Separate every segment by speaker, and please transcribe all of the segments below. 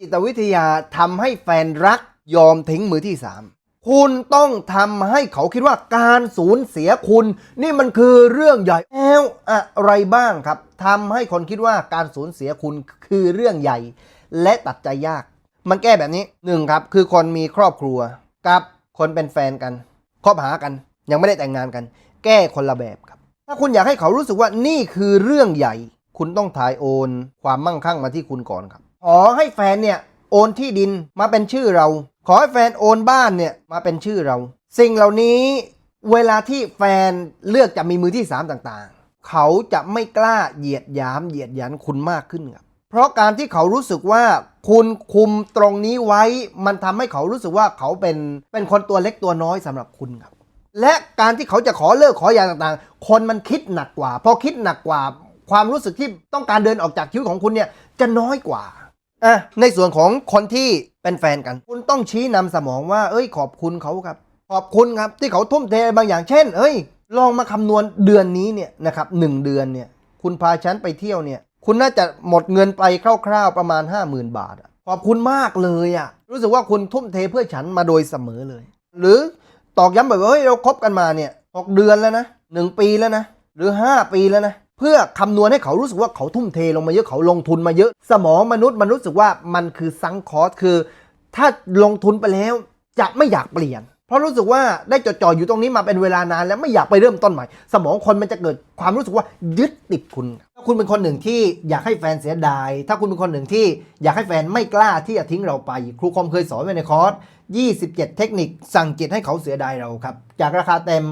Speaker 1: จิตวิทยาทำให้แฟนรักยอมทิ้งมือที่สามคุณต้องทำให้เขาคิดว่าการสูญเสียคุณ นี่มันคือเรื่องใหญ่แล้วอะไรบ้างครับทำให้คนคิดว่าการสูญเสียคุณคือเรื่องใหญ่ และตัดใจยาก มันแก้แบบนี้หนึ่งครับ คือคนมีครอบครัวกับคนเป็นแฟนกันคบหากัน ยังไม่ได้แต่งงานกัน แก้คนละแบบครับ ถ้าคุณอยากให้เขารู้สึกว่านี่คือเรื่องใหญ่ คุณต้องถ่ายโอน ความมั่งคั่งมาที่คุณก่อนครับ ขอให้แฟนเนี่ยโอนที่ดินมาเป็นชื่อเรา ขอให้แฟนโอนบ้านเนี่ยมาเป็นชื่อเรา สิ่งเหล่านี้เวลาที่แฟนเลือกจะมีมือที่สามต่างๆ เขาจะไม่กล้าเหยียดยามเหยียดยันคุณมากขึ้นครับเพราะการที่เขารู้สึกว่าคุณคุมตรงนี้ไว้ มันทำให้เขารู้สึกว่าเขาเป็นเป็นคนตัวเล็กตัวน้อยสำหรับคุณครับ และการที่เขาจะขอเลิกขอหย่าต่างๆ คนมันคิดหนักกว่า พอคิดหนักกว่า ความรู้สึกที่ต้องการเดินออกจากชีวิตของคุณเนี่ยจะน้อยกว่า อะในส่วนของคนที่เป็นแฟนกัน คุณต้องชี้นำสมองว่า เอ้ย ขอบคุณเขาครับ ขอบคุณครับที่เขาทุ่มเทบางอย่างเช่น เอ้ย ลองมาคำนวณเดือนนี้เนี่ยนะครับหนึ่งเดือนเนี่ย คุณพาฉันไปเที่ยวเนี่ย คุณน่าจะหมดเงินไปคร่าวๆประมาณ 50,000 บาทขอบคุณมากเลยอะรู้สึกว่าคุณทุ่มเทเพื่อฉันมาโดยเสมอเลย หรือตอกย้ำแบบว่าเฮ้ยเราคบกันมาเนี่ยหกเดือนแล้วนะหนึ่งปีแล้วนะหรือ 5 ปีแล้วนะ เพื่อคำนวณให้เขารู้สึกว่าเขาทุ่มเทลงมาเยอะเขาลงทุนมาเยอะ สมองมนุษย์มันรู้สึกว่ามันคือซังคอสคือ ถ้าลงทุนไปแล้วจะไม่อยากเปลี่ยน เพราะรู้สึกว่าได้จดจ่ออยู่ตรงนี้มาเป็นเวลานานแล้วไม่อยากไปเริ่มต้นใหม่ สมองคนมันจะเกิดความรู้สึกว่ายึดติดคุณถ้าคุณเป็นคนหนึ่งที่อยากให้แฟนเสียดาย ถ้าคุณเป็นคนหนึ่งที่อยากให้แฟนไม่กล้าที่จะทิ้งเราไป ครูคอมเคยสอนไว้ในคอร์ส 27 เทคนิคสั่งจิตให้เขาเสียดายเราครับ จากราคาเต็ม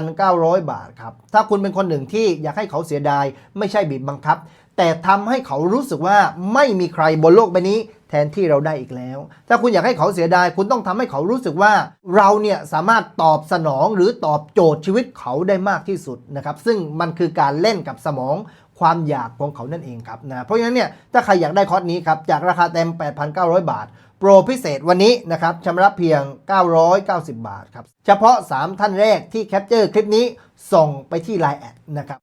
Speaker 1: 8,900 บาทครับ ถ้าคุณเป็นคนหนึ่งที่อยากให้เขาเสียดาย ไม่ใช่บีบบังคับ แต่ทำให้เขารู้สึกว่าไม่มีใครบนโลกใบนี้ แทนที่เราได้อีกแล้ว ถ้าคุณอยากให้เขาเสียดาย คุณต้องทำให้เขารู้สึกว่า เราเนี่ยสามารถตอบสนองหรือตอบโจทย์ชีวิตเขาได้มากที่สุดนะครับ ซึ่งมันคือการเล่นกับสมอง ความอยากของเขานั่นเองครับนะเพราะฉะนั้นเนี่ยถ้าใครอยากได้คอร์สนี้ครับจากราคาเต็ม 8,900 บาท โปรพิเศษวันนี้นะครับชำระเพียง 990 บาทครับเฉพาะ 3 ท่านแรกที่แคปเจอร์คลิปนี้ส่งไปที่ Line แอดนะครับ